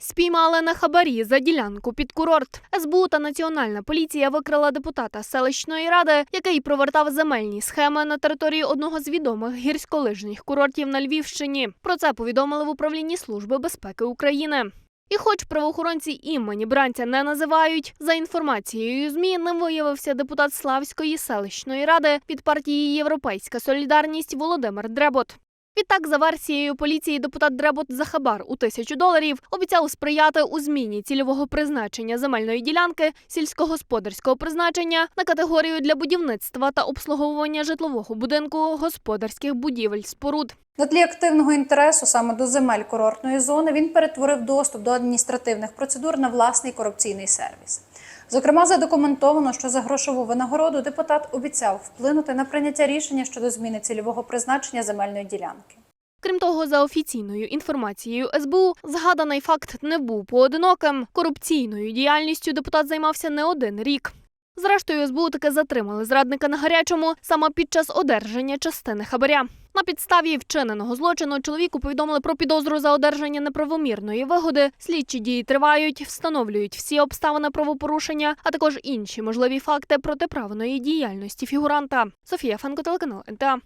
Спіймали на хабарі за ділянку під курорт. СБУ та Національна поліція викрила депутата селищної ради, який провертав земельні схеми на території одного з відомих гірськолижних курортів на Львівщині. Про це повідомили в управлінні Служби безпеки України. І хоч правоохоронці імені бранця не називають, за інформацією ЗМІ ним виявився депутат Славської селищної ради від партії Європейська Солідарність Володимир Дребот. Відтак, за версією поліції, депутат Дребот за хабар у тисячу доларів обіцяв сприяти у зміні цільового призначення земельної ділянки сільськогосподарського призначення на категорію для будівництва та обслуговування житлового будинку господарських будівель споруд. На тлі активного інтересу саме до земель курортної зони він перетворив доступ до адміністративних процедур на власний корупційний сервіс. Зокрема, задокументовано, що за грошову винагороду депутат обіцяв вплинути на прийняття рішення щодо зміни цільового призначення земельної ділянки. Крім того, за офіційною інформацією СБУ, згаданий факт не був поодиноким. Корупційною діяльністю депутат займався не один рік. Зрештою, СБУ таки затримали зрадника на гарячому саме під час одержання частини хабаря. На підставі вчиненого злочину чоловіку повідомили про підозру за одержання неправомірної вигоди. Слідчі дії тривають, встановлюють всі обставини правопорушення, а також інші можливі факти протиправної діяльності фігуранта. Софія Фенко, телеканал НТА.